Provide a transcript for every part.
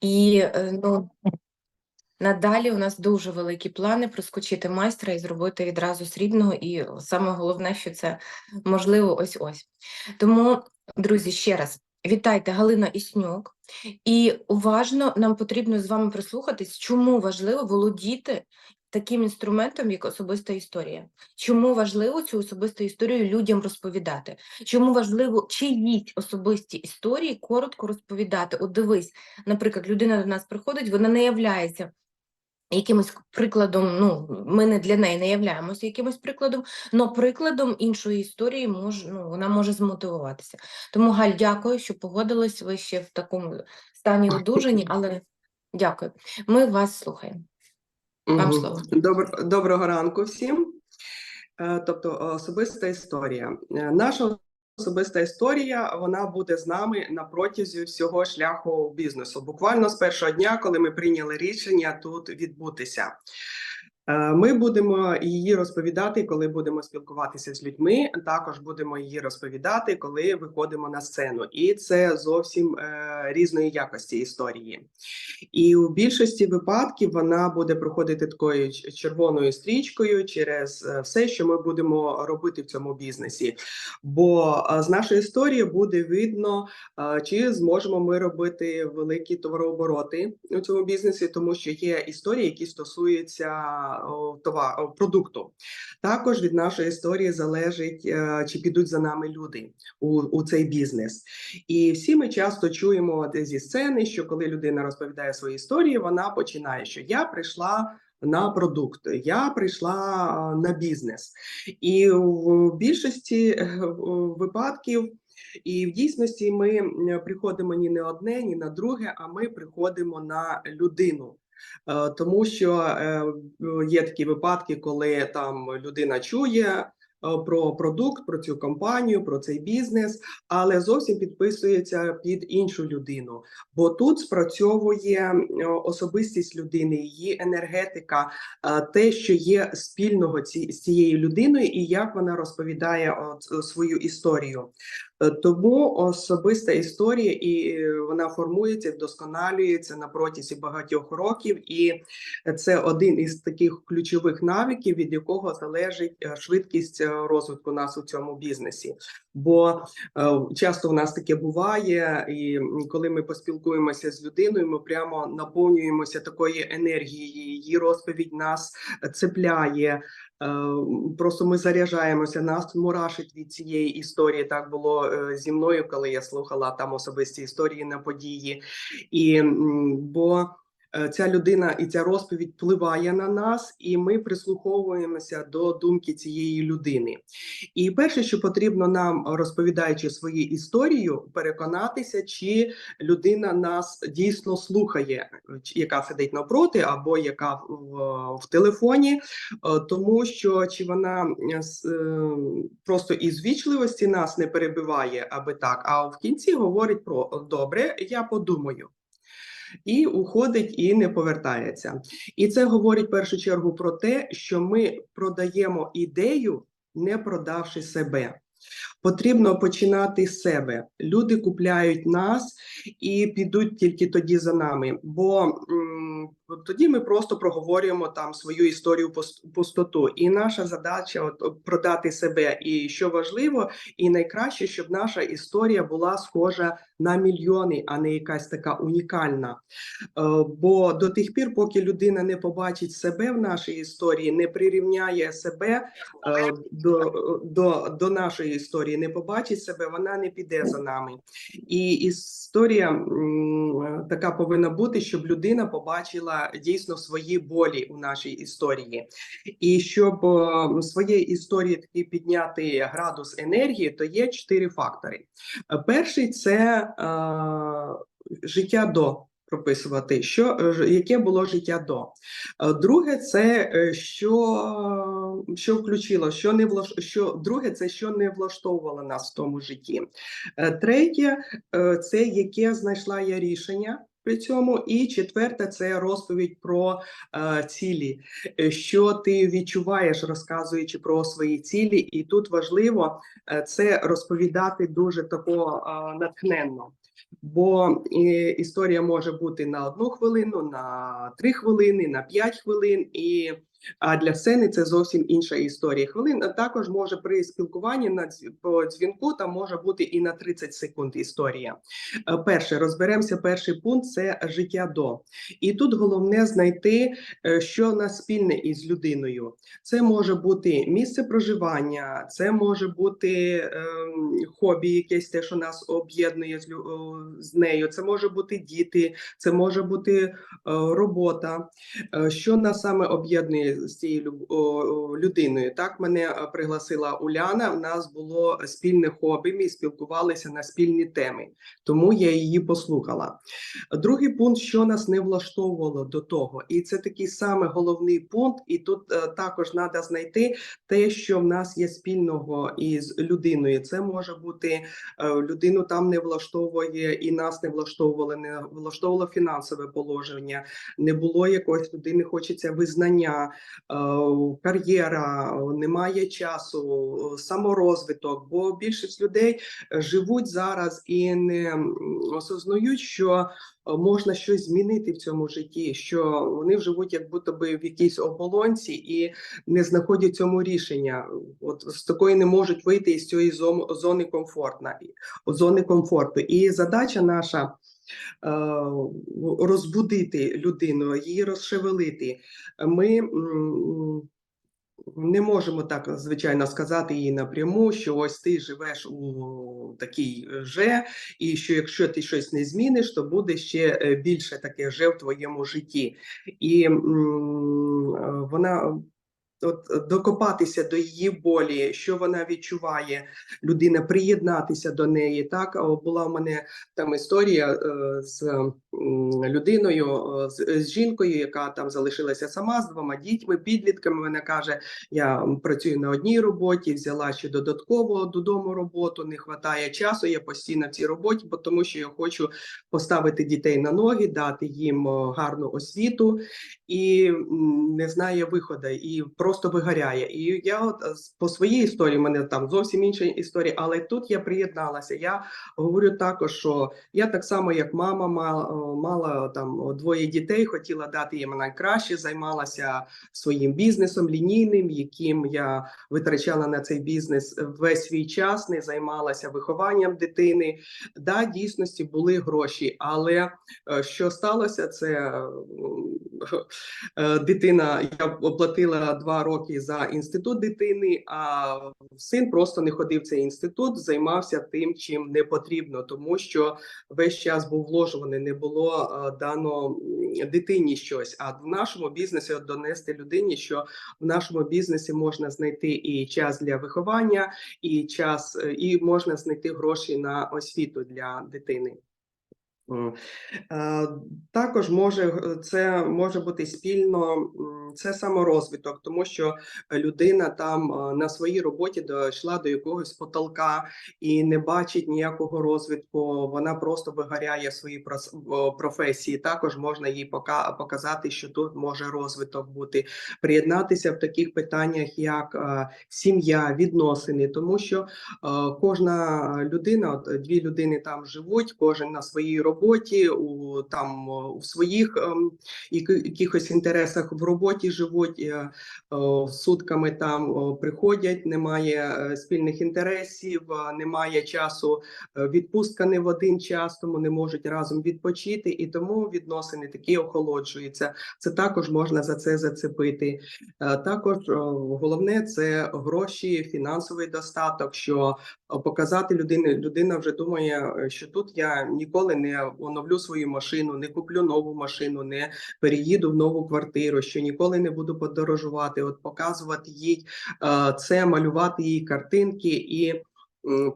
І е, ну, надалі у нас дуже великі плани проскочити майстра і зробити відразу срібного. І саме головне, що це можливо ось-ось. Тому, друзі, ще раз. Вітайте, Галина Існюк. І уважно нам потрібно з вами прислухатись, чому важливо володіти таким інструментом, як особиста історія. Чому важливо цю особисту історію людям розповідати? Чому важливо чиїсь особисті історії коротко розповідати? От дивись, наприклад, людина до нас приходить, вона не являється якимось прикладом, ну, ми не для неї не являємося якимось прикладом, але прикладом іншої історії може, ну, вона може змотивуватися. Тому, Галь, дякую, що погодились ви ще в такому стані одужання, але дякую. Ми вас слухаємо. Вам слово. Добр- Доброго ранку всім. Е, Тобто, особиста історія. Е, Наша особиста історія вона буде з нами на протязі всього шляху бізнесу. Буквально з першого дня, коли ми прийняли рішення тут відбутися. Е, Ми будемо її розповідати, коли будемо спілкуватися з людьми. Також будемо її розповідати, коли виходимо на сцену, і це зовсім е, різної якості історії. І у більшості випадків вона буде проходити такою червоною стрічкою через е, все, що ми будемо робити в цьому бізнесі. Бо з нашої історії буде видно, чи зможемо ми робити великі товарообороти у цьому бізнесі, тому що є історії, які стосуються о, товар, продукту. Також від нашої історії залежить, е, чи підуть за нами люди у, у цей бізнес. І всі ми часто чуємо зі сцени, що коли людина розповідає свої історії, вона починає, що я прийшла. На продукт, я прийшла на бізнес, і в більшості е, випадків, і в дійсності ми приходимо ні на одне, ні на друге, а ми приходимо на людину. Е, Тому що е, є такі випадки, коли там людина чує е, про продукт, про цю компанію, про цей бізнес, але зовсім підписується під іншу людину. Бо тут спрацьовує особистість людини, її енергетика, те, що є спільного ці, з цією людиною, і як вона розповідає от, свою історію. Е, Тому особиста історія і е, вона формується, вдосконалюється на протязі багатьох років, і це один із таких ключових навиків, від якого залежить е, швидкість розвитку нас у цьому бізнесі. Бо часто в нас таке буває, і коли ми поспілкуємося з людиною, ми прямо наповнюємося такої енергії. Її розповідь нас цепляє. Е, Просто ми заряджаємося, нас мурашить від цієї історії. Так було е, зі мною, коли я слухала там особисті історії на події. І бо ця людина і ця розповідь впливає на нас, і ми прислуховуємося до думки цієї людини. І перше, що потрібно нам, розповідаючи свою історію, переконатися, чи людина нас дійсно слухає, яка сидить навпроти, або яка в, в телефоні. Е, тому що чи вона е, е, просто із вічливості нас не перебиває, аби так, а в кінці говорить про добре, я подумаю. І уходить і не повертається. І це говорить в першу чергу про те, що ми продаємо ідею, не продавши себе. Потрібно починати з себе. Люди купляють нас і підуть тільки тоді за нами. Бо м, тоді ми просто проговорюємо там свою історію пустоту. І наша задача от, продати себе. І що важливо, і найкраще, щоб наша історія була схожа на мільйони, а не якась така унікальна. Е, Бо до тих пір, поки людина не побачить себе в нашій історії, не прирівняє себе е, до, до, до нашої історії, не побачить себе, вона не піде за нами. І історія така повинна бути, щоб людина побачила дійсно свої болі у нашій історії. І щоб е, своєї історії таки підняти градус енергії, то є чотири фактори. Е, Перший це е, життя до. Прописувати, що е, яке було життя до. Друге, це що, що включило, що не влаш... що друге, це що не влаштовувало нас в тому житті. Третє, це яке знайшла я рішення при цьому. І четверте, це розповідь про е, цілі, Е, що ти відчуваєш, розказуючи про свої цілі, і тут важливо е, це розповідати дуже тако е, натхненно. Бо і, історія може бути на одну хвилину, на три хвилини, на п'ять хвилин, і а для сцени це зовсім інша історія. Хвилин також може при спілкуванні на дзвінку там може бути і на 30 секунд історія. Е, Перше, розберемося. Перший пункт це життя до. І тут головне знайти, е, що нас спільне із людиною. Це може бути місце проживання, це може бути ем, хобі, якесь те, що нас об'єднує з, з нею. Це може бути діти, це може бути е, робота. Е, Що нас саме об'єднує з цією людиною? Так мене е, пригласила Уляна. В нас було спільне хобі. Ми спілкувалися на спільні теми, тому я її послухала. Другий пункт, що нас не влаштовувало до того, і це такий саме головний пункт. І тут е, також треба знайти те, що в нас є спільного із людиною. Це може бути е, людину там не влаштовує, і нас не влаштовувало, не влаштовувало фінансове положення. Не було якогось людини, хочеться визнання, кар'єра, е, немає часу, е, саморозвиток. Бо більшість людей живуть зараз і не осознають, що е, можна щось змінити в цьому житті, що вони живуть як будто би в якійсь оболонці і не знаходять цьому рішення. От з такої не можуть вийти із цієї зони комфортна зони комфорту. І задача наша розбудити людину, її розшевелити. Ми не можемо так звичайно сказати їй напряму, що ось ти живеш у такій же, і що якщо ти щось не зміниш, то буде ще е, більше таке же в твоєму житті. І е, вона. От докопатися до її болі, що вона відчуває, людина приєднатися до неї. Так була в мене там історія е, з людиною, е, з, з жінкою, яка там залишилася сама з двома дітьми, підлітками. Вона каже: я працюю на одній роботі, взяла ще додатково додому роботу. Не вистачає часу. Я постійно в цій роботі, бо тому що я хочу поставити дітей на ноги, дати їм гарну освіту і не знає виходу, і просто вигоряє. І я от е, по своїй історії, мене там зовсім інша історія, але тут я приєдналася. Я говорю також, що я так само, як мама, мала, мала там двоє дітей, хотіла дати їм найкраще, займалася своїм бізнесом лінійним, яким я витрачала на цей бізнес весь свій час, не займалася вихованням дитини. Да, дійсності були гроші, але е, що сталося, це е, дитина. Я оплатила два роки за інститут дитини, а син просто не ходив в цей інститут, займався тим, чим не потрібно, тому що весь час був вложуваний, не було е, дано дитині щось. А в нашому бізнесі донести людині, що в нашому бізнесі можна знайти і час для виховання, і час, е, і можна знайти гроші на освіту для дитини. Е, Також може це може бути спільно, це саморозвиток, тому що людина там е, на своїй роботі дійшла до якогось потолка і не бачить ніякого розвитку. Вона просто вигоряє в своїй професії. Також можна їй показати, що тут може розвиток бути, приєднатися в таких питаннях, як е, сім'я, відносини, тому що е, кожна людина, от дві людини там живуть, кожен на своїй роботі, у там у своїх ем, якихось інтересах в роботі живуть, е, сутками там приходять, немає е, спільних інтересів, е, немає часу, е, відпустка не в один час, тому не можуть разом відпочити, і тому відносини такі охолоджуються. Це також можна за це зацепити. Е, Також головне це гроші, фінансовий достаток. Що показати людині, людина вже думає, е, що тут я ніколи не оновлю свою машину, не куплю нову машину, не переїду в нову квартиру, що ніколи не буду подорожувати. От показувати їй е, це, малювати їй картинки і.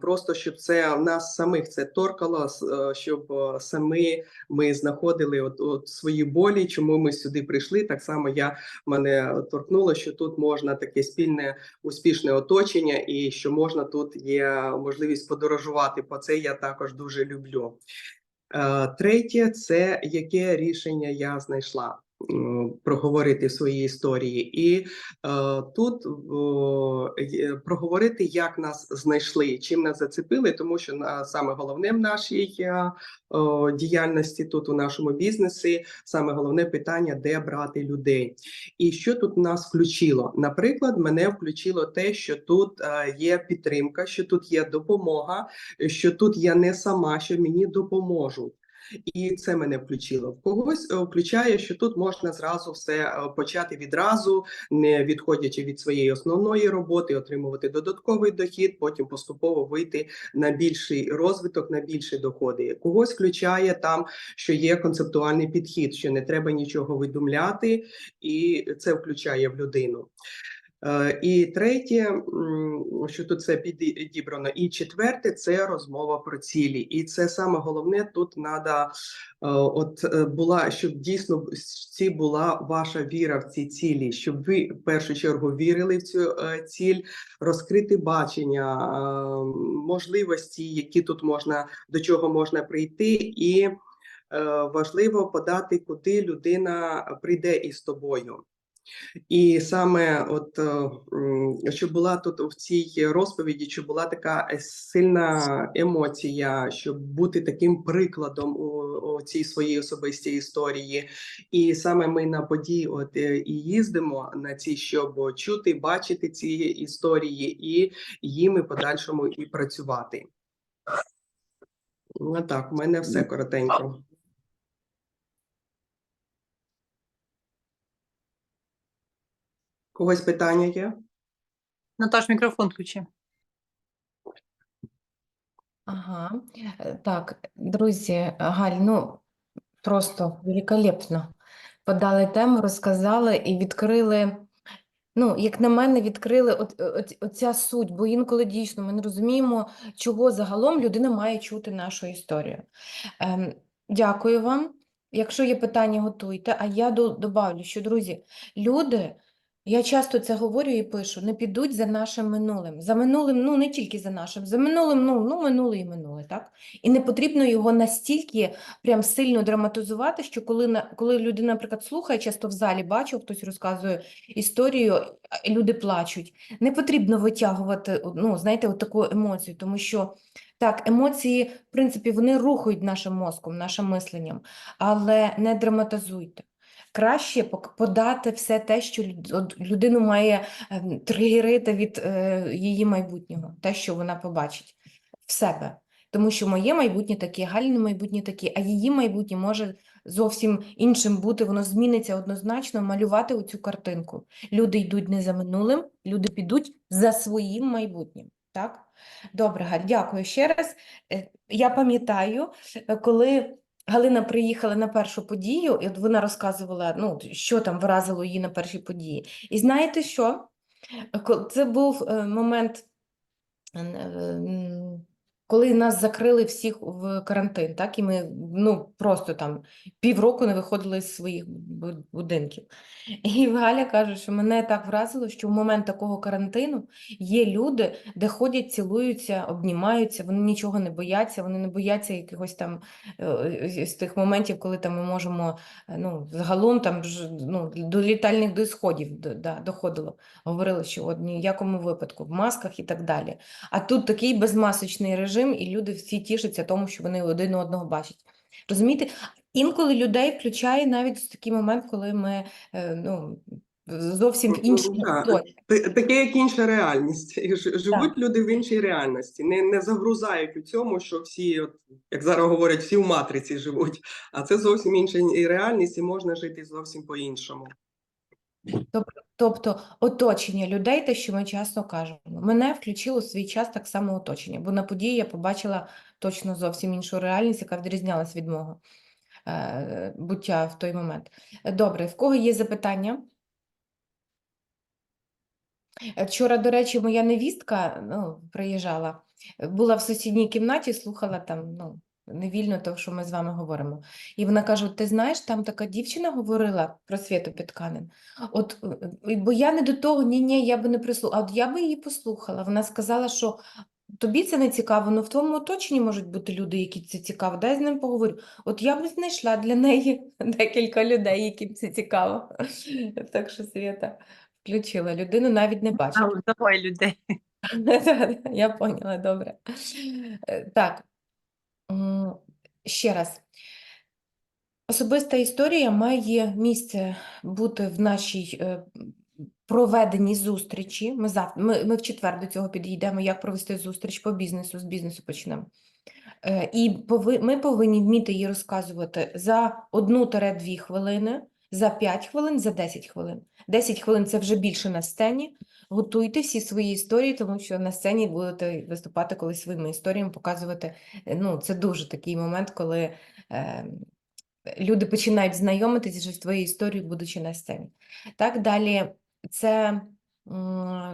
Просто щоб це в нас самих це торкало, е, щоб е, самі ми знаходили от, от свої болі, чому ми сюди прийшли. Так само я мене торкнуло, що тут можна таке спільне успішне оточення, і що можна тут є можливість подорожувати. По це я також дуже люблю. Е, Третє, це яке рішення я знайшла. М, проговорити свої історії, і е, тут є- проговорити, як нас знайшли, чим нас зацепили, тому що на саме головне в нашій е, діяльності тут у нашому бізнесі, саме головне питання, де брати людей. І що тут нас включило? Наприклад, мене включило те, що тут е, є підтримка, що тут є допомога, що тут я не сама, що мені допоможуть. І це мене включило. В когось е, включає, що тут можна зразу все е, почати відразу, не відходячи від своєї основної роботи, отримувати додатковий дохід, потім поступово вийти на більший розвиток, на більші доходи. Когось включає там, що є концептуальний підхід, що не треба нічого видумляти, і це включає в людину. Е, І третє, що тут це підібрано, і четверте це розмова про цілі. І це саме головне тут треба, от е, була, щоб дійсно ці була ваша віра в ці цілі, щоб ви в першу чергу вірили в цю е, ціль, розкрити бачення, можливості, які тут можна до чого можна прийти, і важливо подати, куди людина прийде із тобою. І саме от е, м, щоб була тут в цій розповіді, щоб була така сильна емоція, щоб бути таким прикладом у, у цій своїй особистій історії. І саме ми на події, от е, і їздимо на ці, щоб чути, бачити ці історії, і їми подальшому і працювати. Ну так, у мене все коротенько. Когось питання є? Наташ, мікрофон включи. Ага, Е, так, друзі, Галь, ну просто великолепно подали тему, розказали і відкрили. Ну, як на мене, відкрили от, от, оця суть, бо інколи дійсно ми не розуміємо, чого загалом людина має чути нашу історію. Ем, дякую вам. Якщо є питання, готуйте. А я до- добавлю, що, друзі, люди, я часто це говорю і пишу, не підуть за нашим минулим. За минулим, ну не тільки за нашим, за минулим, ну, ну минуле і минуле, так? І не потрібно його настільки прям сильно драматизувати, що коли, коли людина, наприклад, слухає, часто в залі бачу, хтось розказує історію, люди плачуть. Не потрібно витягувати, ну, знаєте, от таку емоцію, тому що так, емоції, в принципі, вони рухають нашим мозком, нашим мисленням, але не драматизуйте. Краще подати все те, що люд- людину має ем, тригерити від е, її майбутнього, те, що вона побачить в себе. Тому що моє майбутнє таке, Галіне майбутнє таке, а її майбутнє може зовсім іншим бути, воно зміниться однозначно, малювати оцю картинку. Люди йдуть не за минулим, люди підуть за своїм майбутнім. Так? Добре, Галь, дякую ще раз. Е, Я пам'ятаю, е, коли Галина приїхала на першу подію, і от вона розказувала, ну, що там вразило її на першій події. І знаєте що? Ко- Це був е, момент, е, коли нас закрили всіх в карантин, так? І ми ну, просто там півроку не виходили з своїх будинків. І Галя каже, що мене так вразило, що в момент такого карантину є люди, де ходять, цілуються, обнімаються, вони нічого не бояться, вони не бояться якихось там е, з тих моментів, коли там ми можемо, е, ну, загалом там ну, до літальних до сходів д- да, доходило. Говорили, що от ні в якому випадку в масках і так далі. А тут такий безмасочний режим, і люди всі тішаться тому, що вони один одного бачать. Розумієте? Інколи людей включає навіть в такий момент, коли ми е, ну, зовсім Ну. Т- Таке, як інша реальність. Живуть люди в іншій реальності, не, не загрузають у цьому, що всі, от, як зараз говорять, всі в матриці живуть. А це зовсім інша реальність, і можна жити зовсім по-іншому. Тобто оточення людей, те, що ми часто кажемо. Мене включило в свій час так само оточення, бо на події я побачила точно зовсім іншу реальність, яка відрізнялась від мого е, буття в той момент. Добре, в кого є запитання? Вчора, до речі, моя невістка ну, приїжджала, була в сусідній кімнаті, слухала там, ну, невільно то, що ми з вами говоримо. І вона каже: ти знаєш, там така дівчина говорила про Світу Підканин. От, е, е, бо я не до того, ні, ні, я би не прислухала. А от я би її послухала. Вона сказала, що тобі це не цікаво, але в твоєму оточенні можуть бути люди, які це цікаво. Дай з ним поговорю. От я б знайшла для неї декілька людей, яким це цікаво. Так що Свята включила людину, навіть не бачила. Давай людей. Я поняла, добре. Е, Так, ще раз. Особиста історія має місце бути в нашій проведеній зустрічі. Ми, зав... ми, ми в четвер до цього підійдемо, як провести зустріч по бізнесу, з бізнесу почнемо. Е, І пови... ми повинні вміти її розказувати за 1-2 хвилини, за 5 хвилин, за 10 хвилин. 10 хвилин це вже більше на сцені. Готуйте всі свої історії, тому що на сцені будете виступати колись своїми історіями, показувати. Ну, це дуже такий момент, коли е, люди починають знайомитися з твоєю історією, будучи на сцені. Так, далі це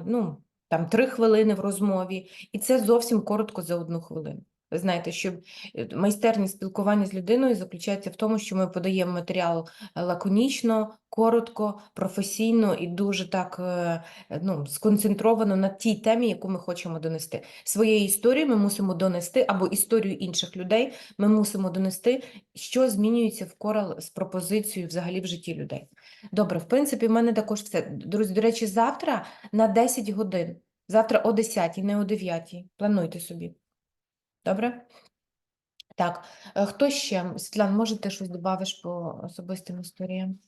ну, там три хвилини в розмові, і це зовсім коротко за одну хвилину. Ви знаєте, що е, майстерність спілкування з людиною заключається в тому, що ми подаємо матеріал е, лаконічно, коротко, професійно і дуже так е, ну, сконцентровано на тій темі, яку ми хочемо донести. Своєю історією ми мусимо донести, або історію інших людей ми мусимо донести, що змінюється в корел з пропозицією взагалі в житті людей. Добре, в принципі, в мене також все. Друзі, до речі, завтра на 10 годин. Завтра о 10, не о 9. Плануйте собі. Добре? Так, е, хто ще? Світлан, може ти щось додавиш по особистим історіям?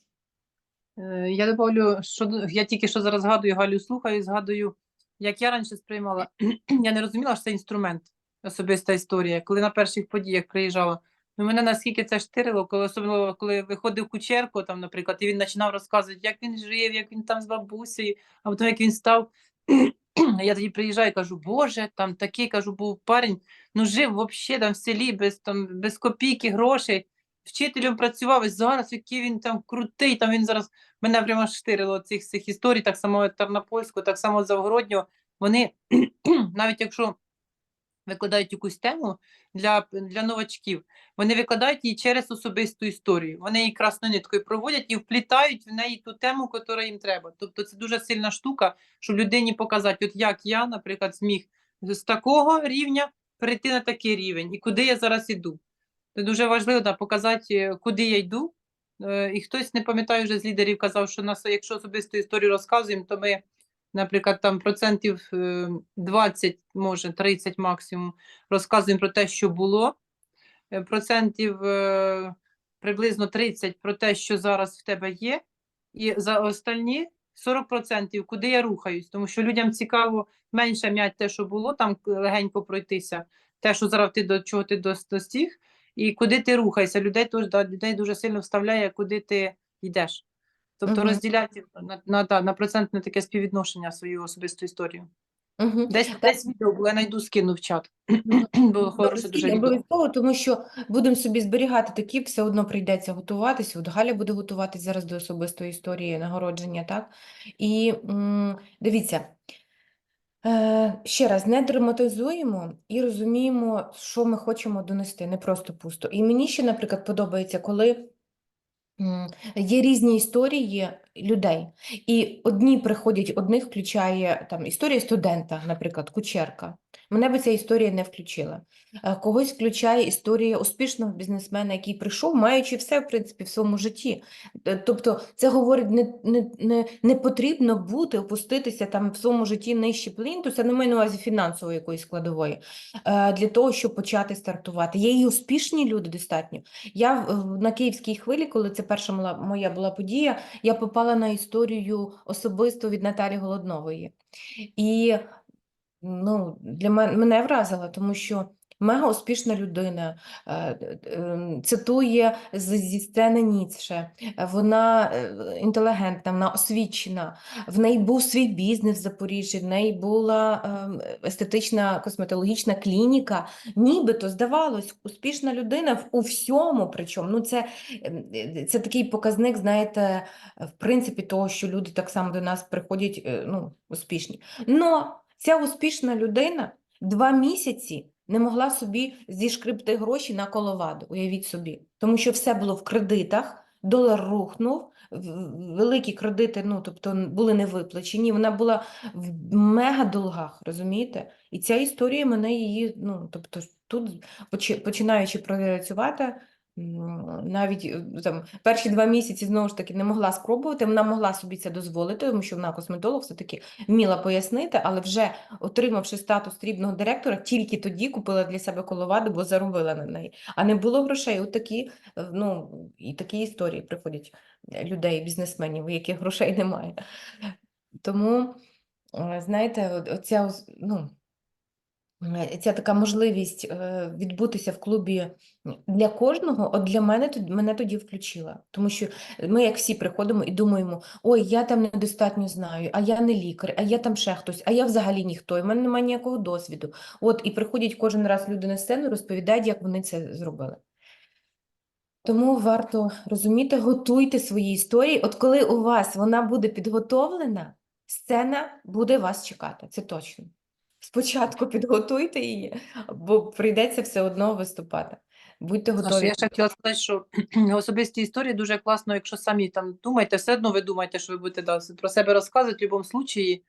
Е, Я добавлю, що я тільки що зараз згадую Галю, слухаю, і згадую, як я раніше сприймала. Я не розуміла, що це інструмент, особиста історія. Коли на перших подіях приїжджала, ну мене наскільки це штирило, коли особливо коли виходив кучерко, там, наприклад, і він починав розказувати, як він жив, як він там з бабусею, а потім як він став. Я тоді приїжджаю і кажу, Боже, там такий кажу, був парень, ну жив взагалі там в селі без там без копійки грошей. Вчителем працював і зараз, який він там крутий, там він зараз мене прямо штирило цих цих історій, так само Тарнопольську, так само Завгороднього. Вони навіть якщо викладають якусь тему для, для новачків, вони викладають її через особисту історію. Вони її красною ниткою проводять і вплітають в неї ту тему, яка їм треба. Тобто це дуже сильна штука, щоб людині показати, от як я, наприклад, зміг з такого рівня перейти на такий рівень, і куди я зараз іду. Це дуже важливо да, показати, е, куди я йду. Е, І хтось, не пам'ятаю, вже з лідерів казав, що нас, якщо особисту історію розказуємо, то ми, наприклад, там процентів е, 20, може 30 максимум, розказуємо про те, що було, е, процентів е, приблизно 30 про те, що зараз в тебе є, і за остальні 40%, куди я рухаюсь, тому що людям цікаво менше м'ять те, що було, там легенько пройтися, те, що зараз ти до чого ти дос- достиг, і куди ти рухаєшся. Людей, людей дуже сильно вставляє, куди ти йдеш. Тобто Мгм. розділяти на, на, да, на процентне таке співвідношення свою особисту історію. Угу. Десь, десь відео було, я знайду, скину в чат. Було хороше дуже. Обов'язково, тому що будемо собі зберігати такі, все одно прийдеться готуватися. От Галя буде готуватись зараз до особистої історії нагородження, так? І м, дивіться, е, ще раз, не драматизуємо і розуміємо, що ми хочемо донести, не просто пусто. І мені ще, наприклад, подобається, коли є різні історії людей, і одні приходять, одних включає там історія студента, наприклад, кучерка. Мене би ця історія не включила. Е, Когось включає історія успішного бізнесмена, який прийшов, маючи все, в принципі, в своєму житті. Е, Тобто це говорить, не, не, не, не потрібно бути, опуститися там в своєму житті нижче плінтуса, не маю на увазі фінансової якоїсь складової, е, для того, щоб почати стартувати. Є і успішні люди достатньо. Я на київській хвилі, коли це перша моя була подія, я попала на історію особисто від Наталі Голоднової. І ну, для мене, мене вразило, тому що мега успішна людина, е, ем, цитує зі сцени Ніцше, е, вона е, інтелігентна, вона освічена, в неї був свій бізнес в Запоріжжі, в неї була ем, естетична косметологічна клініка, нібито здавалось, успішна людина у всьому, причому, ну це, ем, це такий показник, знаєте, в принципі, того, що люди так само до нас приходять, ну, успішні. Но ця успішна людина два місяці не могла собі зішкрипти гроші на коловаду, уявіть собі. Тому що все було в кредитах, долар рухнув, великі кредити, ну, тобто були не виплачені, вона була в мега долгах, розумієте? І ця історія мене її, ну, тобто тут, почи- починаючи працювати, навіть е, там перші два місяці знову ж таки не могла спробувати, вона могла собі це дозволити, тому що вона косметолог все-таки вміла пояснити, але вже отримавши статус срібного директора, тільки тоді купила для себе коловаду, бо заробила на неї. А не було грошей. От такі, е, ну, і такі історії приходять е, людей, бізнесменів, яких грошей немає. Тому, знаєте, оця, ну, ця така можливість е, відбутися в клубі для кожного, от для мене мене тоді включила. Тому що ми, як всі, приходимо і думаємо: ой, я там недостатньо знаю, а я не лікар, а я там ще хтось, а я взагалі ніхто, і в мене немає ніякого досвіду. От і приходять кожен раз люди на сцену, розповідають, як вони це зробили. Тому варто розуміти, готуйте свої історії. От коли у вас вона буде підготовлена, сцена буде вас чекати. Це точно. Спочатку підготуйте її, бо прийдеться все одно виступати. Будьте Саша, готові. я ще хотіла сказати, що особисті історії дуже класно, якщо самі там думаєте, все одно ви думаєте, що ви будете да, про себе розказувати в будь-якому случаї,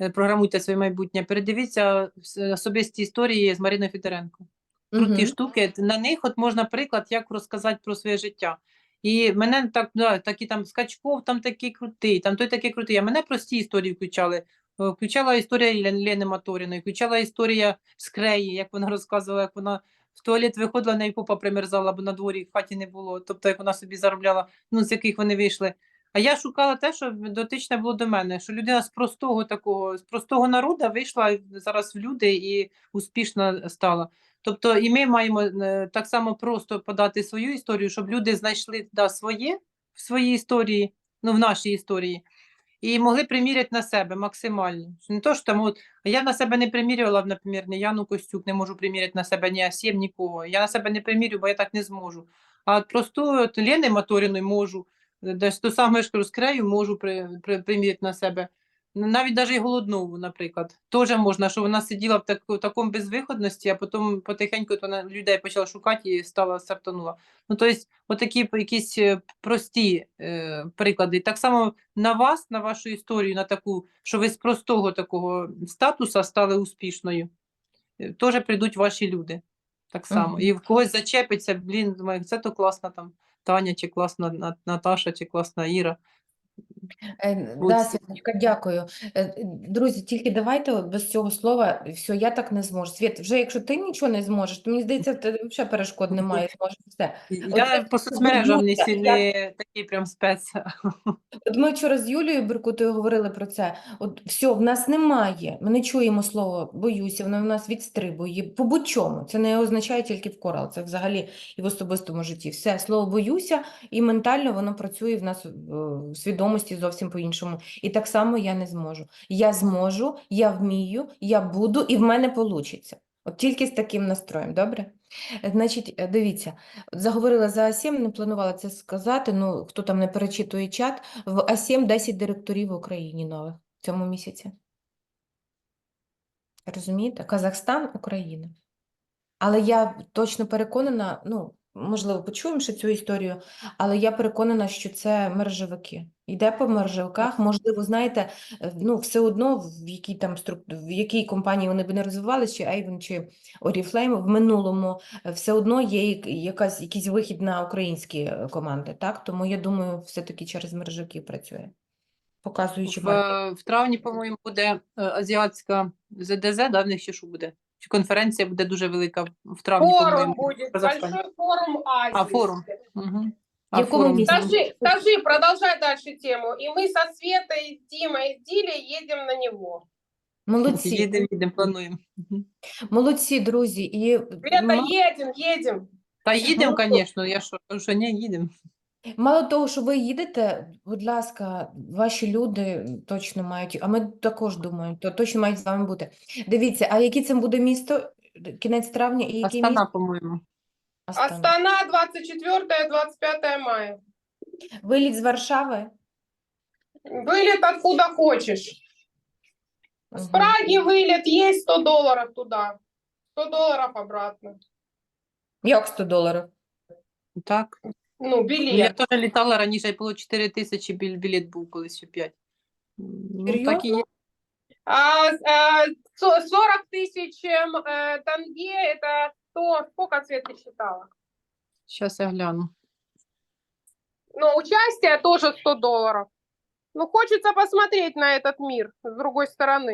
е, програмуйте своє майбутнє. Передивіться особисті історії з Мариною Федоренко. Круті Мгм. штуки. На них от можна приклад, як розказати про своє життя. І мене так, да, такі там Скачков, там такий крутий, там той такий крутий. А мене прості історії включали. Е, Включала історія Лен- Лени Моторіної, включала історія Скреї, як вона розказувала, як вона в туалет виходила, неї попа примерзала, бо на дворі в хаті не було. Тобто, як вона собі заробляла, ну з яких вони вийшли. А я шукала те, що дотичне було до мене, що людина з простого такого, з простого народу вийшла зараз в люди і успішно стала. Тобто, і ми маємо е, так само просто подати свою історію, щоб люди знайшли да, своє в своїй історії, ну в нашій історії, і могли приміряти на себе максимально. Не то, що там, от, я на себе не примірювала, наприклад, ні Яну Костюк, не можу приміряти на себе ні Асєм, нікого. Я на себе не примірю, бо я так не зможу. А от просто от Лени Маторіної можу, десь то саме ж розкрею, можу при, при, приміряти на себе. Навіть навіть і голоднову, наприклад, теж можна, що вона сиділа в таку, такому безвиходності, а потім потихеньку то вона людей почала шукати і стала стартанула. Ну, тобто, отакі якісь е, прості е, приклади. Так само на вас, на вашу історію, на таку, що ви з простого такого статуса стали успішною, е, теж прийдуть ваші люди. Так само. Мгм. І в когось зачепиться, блін, думаю, це то класна там Таня, чи класна Наташа, чи класна Іра. Е, Да, Світочка, дякую. Е, Друзі, тільки давайте от без цього слова, все, я так не зможу. Світ, вже якщо ти нічого не зможеш, то мені здається, тебе взагалі перешкод немає, зможеш все. Я я по соцмережам не, я- такий прям спец. От ми вчора з Юлією Беркутою говорили про це. От все, в нас немає. Ми не чуємо слово боюся, воно в нас відстрибує. По будь-чому. Це не означає тільки в корал, це взагалі і в особистому житті. Все, слово боюся, і ментально воно працює в нас е, в свідомості зовсім по-іншому. І так само я не зможу. Я зможу, я вмію, я буду, і в мене получиться. От тільки з таким настроєм, добре? Значить, е, дивіться, заговорила за А7, не планувала це сказати, ну хто там не перечитує чат, в А7 10 директорів в Україні нових в цьому місяці. Розумієте? Казахстан, Україна. Але я точно переконана, ну, можливо, почуємо ще цю історію, але я переконана, що це мережевики. Йде по мережевиках, можливо, знаєте, е, ну, все одно, в якій там в якій компанії вони б не розвивалися, чи Avon, чи Oriflame, в минулому е, все одно є якась, якийсь вихід на українські е, команди, так? Тому я думаю, все-таки через мережевиків працює, показуючи В, в травні, по-моєму, буде азіатська ЗДЗ, да, в них ще що буде? Чи конференція буде дуже велика в травні, Форум будет, большой форум Азии. А, форум. Угу. В якому форум. місці? Скажи, скажи, продолжай дальше тему. И мы со Светой, Димой, с Дилей едем на него. Молодці, Їдемо, їдемо, плануємо. Мгм. молодці, друзі. І Света, ма- едем, едем. Та їдемо, Ну, звісно, я що, кажу, що не їдемо. Мало того, що ви їдете, будь ласка, ваші люди точно мають, а ми також думаємо, то точно мають з вами бути. Дивіться, а яке це буде місто? Кінець травня і яке Астана, місто? по-моєму. Астана. Астана 24-25 мая. Виліт з Варшави? Вылет откуда хочешь. С Мгм. Праги вылет есть 100 долларов туда. 100 долларов обратно. Як 100 доларів? Так. Ну, Ну, Я билет. теж літала раніше, і було 4 тисячі біль- білет був колись ще 5. Ну, так і є. А, а, со- 40 тысяч эм, э, тенге, это 100, сколько цвет ты считала? Зараз я гляну. Ну, участие тоже 100 долларов. Ну, хочется посмотреть на этот мир с другой стороны.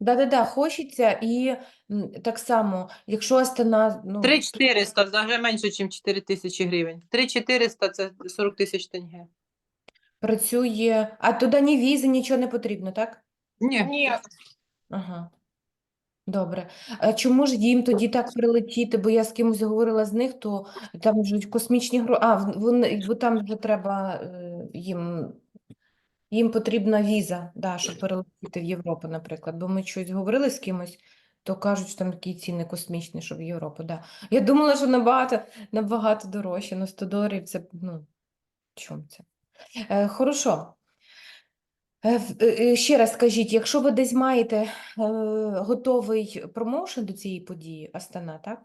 Да-да-да, хочеться і м, так само, якщо Астана, ну, 3400, вже менше, ніж 4 тисячі гривень. 3400 – це 40 тисяч тенге. працює, а туди ні візи, нічого не потрібно, так? Ні, Нет. Ага. Добре. А чому ж їм тоді так прилетіти? Бо я з кимось говорила з них, то там вже космічні гроші. А, в- вони, бо там вже треба е, їм, їм потрібна віза, да, щоб перелетіти в Європу, наприклад. Бо ми щось говорили з кимось, то кажуть, що там такі ціни космічні, щоб в Європу. Да. Я думала, що набагато, набагато дорожче, ну 100 доларів це, ну, чому це? Е, хорошо. Е, е, е, Ще раз скажіть, якщо ви десь маєте готовий промоушен до цієї події Астана, так?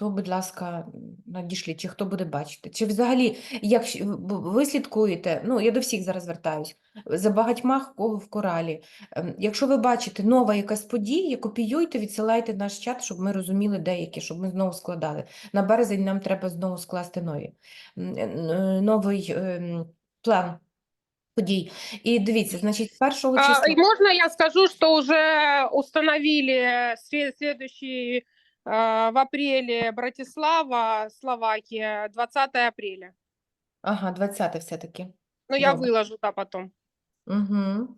То, будь ласка, надішліть, чи хто буде бачити. Чи взагалі, як ви слідкуєте, ну, я до всіх зараз звертаюсь, за багатьма в кого в коралі. Ем, Якщо ви бачите нова якась подія, копіюйте, відсилайте наш чат, щоб ми розуміли деякі, щоб ми знову складали. На березень нам треба знову скласти нові. М, е, Новий ем, план подій. І дивіться, значить, 1 А, числа. и можно я скажу, что уже установили све- следующий а, в апреле Братислава, Словакия, 20 апреля. Ага, 20 все-таки. Но я Добре. выложу, да, потом. Угу.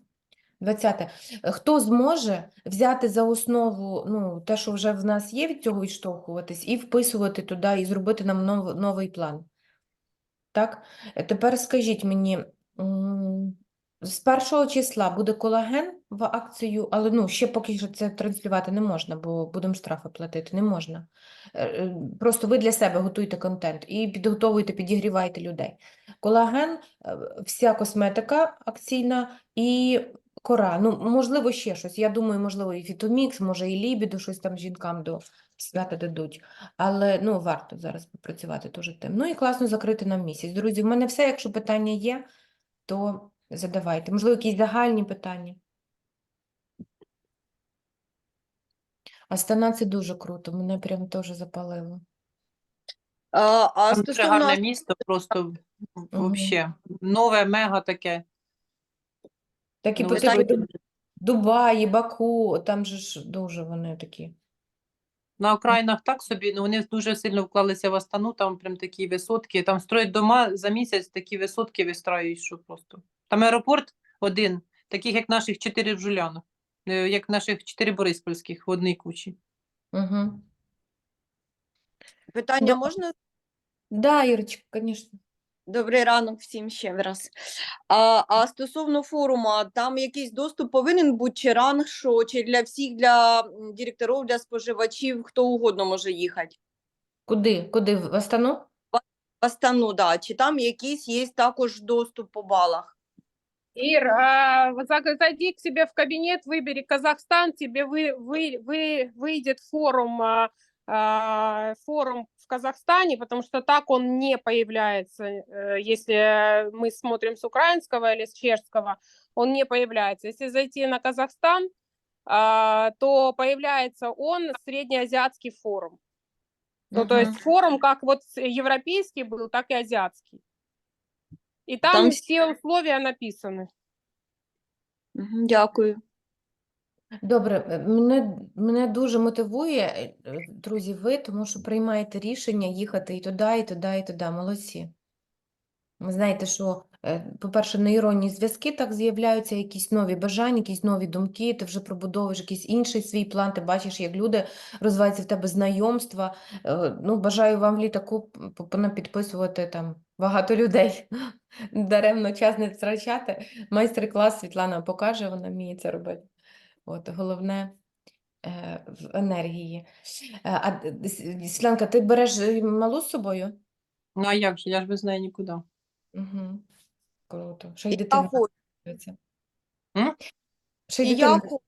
20. Хто зможе взяти за основу ну, те, що вже в нас є, від цього відштовхуватись, і вписувати туди, і зробити нам нов, новий план? Так? Е, Тепер скажіть мені, з першого числа буде колаген в акцію, але ну, ще поки що це транслювати не можна, бо будемо штрафи платити, не можна. Е, е, Просто ви для себе готуйте контент і підготовуйте, підігрівайте людей. Колаген, е, вся косметика акційна і кора. Ну, можливо, ще щось. Я думаю, можливо, і фітомікс, може, і лібідо, щось там жінкам до свята дадуть. Але ну, варто зараз попрацювати теж тим. Ну і класно закрити на місяць. Друзі, в мене все. Якщо питання є, то задавайте. Можливо, якісь загальні питання. Астана це дуже круто, мене прям теж запалило. А, а Там дуже стосовно гарне місто, просто вообще нове, мега таке. Так і Ну, по типу Дуб- Дубаї, Баку, там же ж дуже вони такі. На окраїнах так собі, ну вони дуже сильно вклалися в Астану, там прям такі висотки. Там строять дома за місяць, такі висотки вистраюють, що просто. Там аеропорт один, таких як наших чотири в Жулянах, е, як наших чотири Бориспольських в одній кучі. Угу. питання Да. можна? Да, Ірочка, звісно. Добрий ранок всім ще раз. А, а стосовно форуму, там якийсь доступ повинен бути чи ранг, що, чи для всіх, для м, директорів, для споживачів, хто угодно може їхати? Куди? Куди? В Астану? В Астану, да. Чи там якийсь є також доступ по балах? Ир, а, за- зайди к себе в кабинет, выбери Казахстан, тебе вы, вы, вы, выйдет форум, а, а, форум в Казахстане, потому что так он не появляется, э, если мы смотрим с украинского или с чешского, он не появляется. Если зайти на Казахстан, а, то появляется он среднеазиатский форум. Ну, то Мгм. есть форум как вот европейский был, так и азиатский. И там, Там все условия написаны. Мгм, Дякую. Добре, е, мене, мене дуже мотивує, е, е, друзі, ви, тому що приймаєте рішення їхати і туди, і туди, і туди. Молодці. Ви знаєте, що, по-перше, нейронні зв'язки так з'являються, якісь нові бажання, якісь нові думки, ти вже пробудовуєш якийсь інший свій план, ти бачиш, як люди розвиваються в тебе знайомства. Ну, бажаю вам в літаку п- п- понапідписувати там багато людей. Даремно час не втрачати. Майстер-клас Світлана покаже, вона вміє це робити. От, головне е, в енергії. Е, А Світланка, ти береш е, малу з собою? Ну а як же, я ж без неї нікуди. Угу. Круто. Ще й дитина я хочу. дивиться. М? Ще й І дитина я хочу.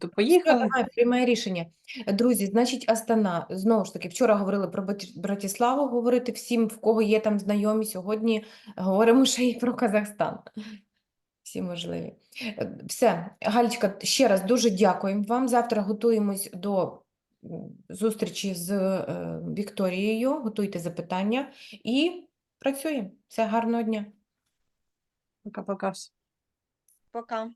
То поїхали. давай, приймай рішення. Друзі, значить, Астана. Знову ж таки, вчора говорили про Бат- Братиславу, говорити всім, в кого є там знайомі. Сьогодні говоримо ще й про Казахстан. Всі можливі. Е, Все, Галічка, ще раз дуже дякуємо вам. Завтра готуємось до м, зустрічі з е, Вікторією. Готуйте запитання і працюємо. Все, гарного дня. Пока-пока. Пока.